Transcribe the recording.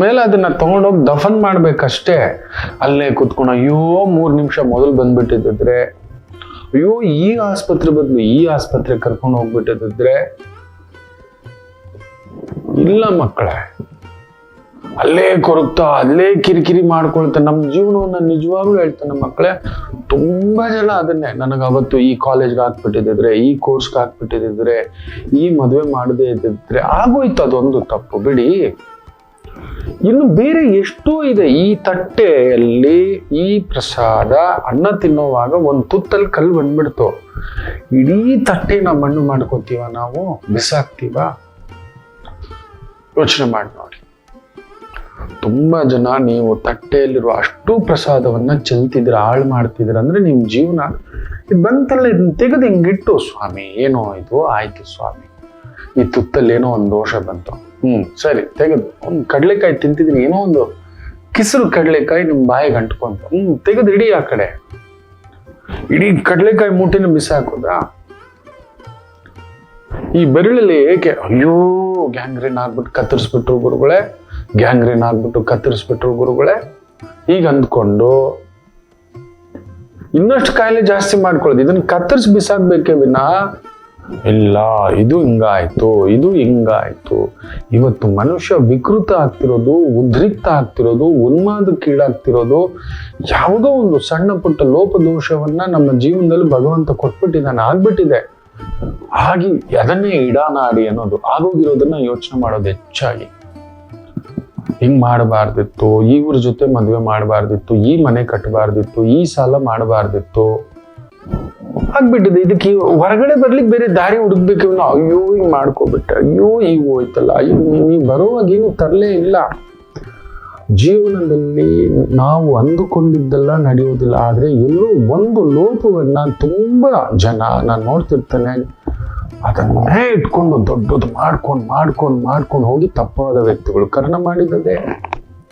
ಮೇಲೆ ಅದನ್ನ ತಗೊಂಡೋಗಿ ದಫನ್ ಮಾಡ್ಬೇಕಷ್ಟೇ. ಅಲ್ಲೇ ಕುತ್ಕೊಂಡು ಅಯ್ಯೋ, ಮೂರ್ ನಿಮಿಷ ಮೊದಲು ಬಂದ್ಬಿಟ್ಟಿದ್ರೆ ಅಯ್ಯೋ, ಈ ಆಸ್ಪತ್ರೆ ಬದಲು ಈ ಆಸ್ಪತ್ರೆ ಕರ್ಕೊಂಡು ಹೋಗ್ಬಿಟ್ಟಿದ್ರೆ ಇಲ್ಲ ಮಕ್ಕಳೇ. ಅಲ್ಲೇ ಕೊರಗ್ತಾ, ಅಲ್ಲೇ ಕಿರಿಕಿರಿ ಮಾಡ್ಕೊಳ್ತಾ ನಮ್ಮ ಜೀವನವನ್ನ ನಿಜವಾಗ್ಲೂ ಹೇಳ್ತಾನೆ ಮಕ್ಕಳೇ. ತುಂಬಾ ಜನ ಅದನ್ನೇ, ನನಗೆ ಅವತ್ತು ಈ ಕಾಲೇಜ್ಗೆ ಹಾಕ್ಬಿಟ್ಟಿದ್ರೆ ಈ ಕೋರ್ಸ್ಗೆ ಹಾಕ್ಬಿಟ್ಟಿದ್ರೆ ಈ ಮದುವೆ ಮಾಡದೇ ಇದ್ದಿದ್ರೆ, ಆಗೋಯ್ತು ಅದೊಂದು ತಪ್ಪು, ಬಿಡಿ. ಇನ್ನು ಬೇರೆ ಎಷ್ಟೋ ಇದೆ. ಈ ತಟ್ಟೆಯಲ್ಲಿ ಈ ಪ್ರಸಾದ, ಅನ್ನ ತಿನ್ನೋವಾಗ ಒಂದು ತುತ್ತಲ್ಲಿ ಕಲ್ಲು ಬಂದ್ಬಿಡ್ತು. ಇಡೀ ತಟ್ಟೆನ ಮಣ್ಣು ಮಾಡ್ಕೋತೀವ ನಾವು? ಬಿಸಾಕ್ತೀವ? ಯೋಚನೆ ಮಾಡಿ ನೋಡಿ. ತುಂಬಾ ಜನ ನೀವು ತಟ್ಟೆಯಲ್ಲಿರುವ ಅಷ್ಟು ಪ್ರಸಾದವನ್ನ ಚೆಲ್ತಿದ್ರ, ಹಾಳು ಮಾಡ್ತಿದ್ರ ಅಂದ್ರೆ ನಿಮ್ ಜೀವನ ಬಂತಲ್ಲ ಇದನ್ನ ತೆಗೆದು ಹಿಂಗಿಟ್ಟು. ಸ್ವಾಮಿ, ಏನೋ ಇದು? ಆಯ್ತು ಸ್ವಾಮಿ. ಈ ತುತ್ತಲ್ಲಿ ಏನೋ ಒಂದು ದೋಷ ಬಂತು. ಹ್ಮ್. ಸರಿ ತೆಗೆದು. ಒಂದು ಕಡಲೆಕಾಯಿ ತಿಂತಿದ್ದೀನಿ ಏನೋ ಒಂದು ಕಿಸರು ಕಡಲೆಕಾಯಿ ನಿಮ್ ಬಾಯಿಗೆ ಅಂಟ್ಕೊಂತ. ಹ್ಮ್ ತೆಗೆದು ಇಡೀ ಆ ಕಡೆ. ಇಡೀ ಕಡಲೆಕಾಯಿ ಮೂಟೆನ ಬಿಸಾಕೋದಾ ಈ ಬೆರಳಲ್ಲಿ ಏಕೆ ಅಯ್ಯೋ ಗ್ಯಾಂಗ್ರೇನ್ ಆಗ್ಬಿಟ್ಟು ಕತ್ತರಿಸ್ಬಿಟ್ರು ಗುರುಗಳೇ ಗ್ಯಾಂಗ್ರೇನ್ ಆಗ್ಬಿಟ್ಟು ಕತ್ತರಿಸ್ಬಿಟ್ರು ಗುರುಗಳೇ. ಈಗ ಅಂದ್ಕೊಂಡು ಇನ್ನಷ್ಟು ಕಾಯಿಲೆ ಜಾಸ್ತಿ ಮಾಡ್ಕೊಳ್ಳೋದು. ಇದನ್ನ ಕತ್ತರಿಸಿ ಬಿಸಾಕ್ಬೇಕೇ ವಿನ? ಇಲ್ಲ, ಇದು ಹಿಂಗಾಯ್ತು ಇದು ಹಿಂಗಾಯ್ತು. ಇವತ್ತು ಮನುಷ್ಯ ವಿಕೃತ ಆಗ್ತಿರೋದು, ಉದ್ರಿಕ್ತ ಆಗ್ತಿರೋದು, ಉನ್ಮಾದ ಕೀಳಾಗ್ತಿರೋದು ಯಾವುದೋ ಒಂದು ಸಣ್ಣ ಪುಟ್ಟ ಲೋಪದೋಷವನ್ನ ನಮ್ಮ ಜೀವನದಲ್ಲಿ ಭಗವಂತ ಕೊಟ್ಬಿಟ್ಟಿದ್ದಾನೆ ಆಗ್ಬಿಟ್ಟಿದೆ. ಹಾಗೆ ಅದನ್ನೇ ಇಡಾನಾಡಿ ಅನ್ನೋದು ಆಗೋಗಿರೋದನ್ನ ಯೋಚನೆ ಮಾಡೋದು ಹೆಚ್ಚಾಗಿ. ಹಿಂಗ್ ಮಾಡಬಾರ್ದಿತ್ತು ಇವ್ರ ಜೊತೆ ಮದ್ವೆ ಮಾಡಬಾರ್ದಿತ್ತು, ಈ ಮನೆ ಕಟ್ಟಬಾರ್ದಿತ್ತು ಈ ಸಾಲ ಮಾಡಬಾರ್ದಿತ್ತು. ಆಗ್ಬಿಟ್ಟಿದೆ. ಇದಕ್ಕೆ ಹೊರಗಡೆ ಬರ್ಲಿಕ್ಕೆ ಬೇರೆ ದಾರಿ ಹುಡುಕ್ಬೇಕು ಅಯ್ಯೋ, ಹಿಂಗ್ ಮಾಡ್ಕೊಬಿಟ್ಟೆ. ಅಯ್ಯೋ ಈಗ ಹೋಯ್ತಲ್ಲ. ಅಯ್ಯೋ, ನೀವು ಬರುವಾಗ ಏನು ತರಲೇ ಇಲ್ಲ. ಜೀವನದಲ್ಲಿ ನಾವು ಅಂದುಕೊಂಡಿದ್ದೆಲ್ಲ ನಡೆಯೋದಿಲ್ಲ ಆದ್ರೆ ಎಲ್ಲೋ ಒಂದು ಲೋಪವನ್ನ ತುಂಬಾ ಜನ ನಾನು ನೋಡ್ತಿರ್ತೇನೆ, ಅದನ್ನೇ ಇಟ್ಕೊಂಡು ದೊಡ್ಡದು ಮಾಡ್ಕೊಂಡು ಮಾಡ್ಕೊಂಡು ಮಾಡ್ಕೊಂಡು ಹೋಗಿ ತಪ್ಪಾದ ವ್ಯಕ್ತಿಗಳು ಕರ್ಣ ಮಾಡಿದದೆ